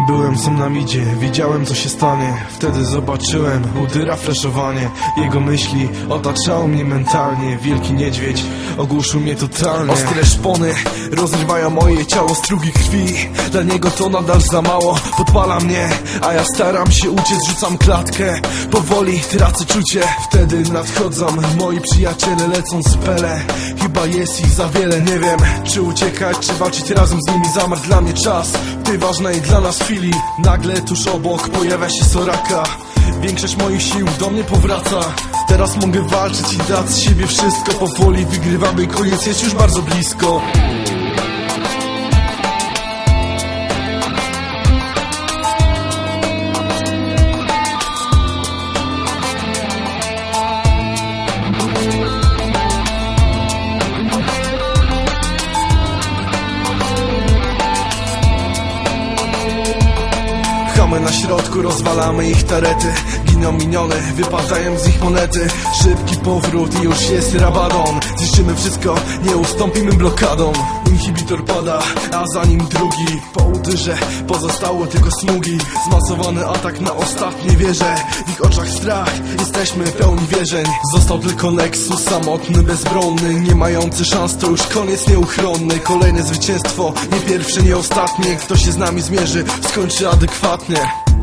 Byłem sam na midzie, wiedziałem co się stanie. Wtedy zobaczyłem udyra flaszowanie Jego myśli. Otaczały mnie mentalnie Wielki niedźwiedź ogłuszył mnie totalnie. Ostre szpony rozrywają moje ciało strugi krwi. Dla niego to nadal za mało, podpala mnie A ja staram się uciec, rzucam klatkę. Powoli tracę czucie. Wtedy nadchodzą moi przyjaciele Lecą z pele. Chyba jest ich za wiele, nie wiem Czy uciekać, czy walczyć razem z nimi. Zamarł dla mnie czas tej ważnej dla nas chwili Nagle tuż obok pojawia się Soraka. Większość moich sił do mnie powraca. Teraz mogę walczyć i dać z siebie wszystko. Powoli wygrywamy, koniec jest już bardzo blisko Chamy na środku, rozwalamy ich tarety Giną minione, wypadają z ich monety. Szybki powrót i już jest rabadon Zniszczymy wszystko, nie ustąpimy blokadą. Inhibitor pada, a za nim drugi. Po udyrze pozostało tylko smugi. Zmasowany atak na ostatnie wieże. W ich oczach strach, jesteśmy pełni wierzeń. Został tylko Nexus, samotny, bezbronny. Nie mający szans, to już koniec nieuchronny. Kolejne zwycięstwo, nie pierwsze, nie ostatnie. Kto się z nami zmierzy, skończy adekwatnie Yeah.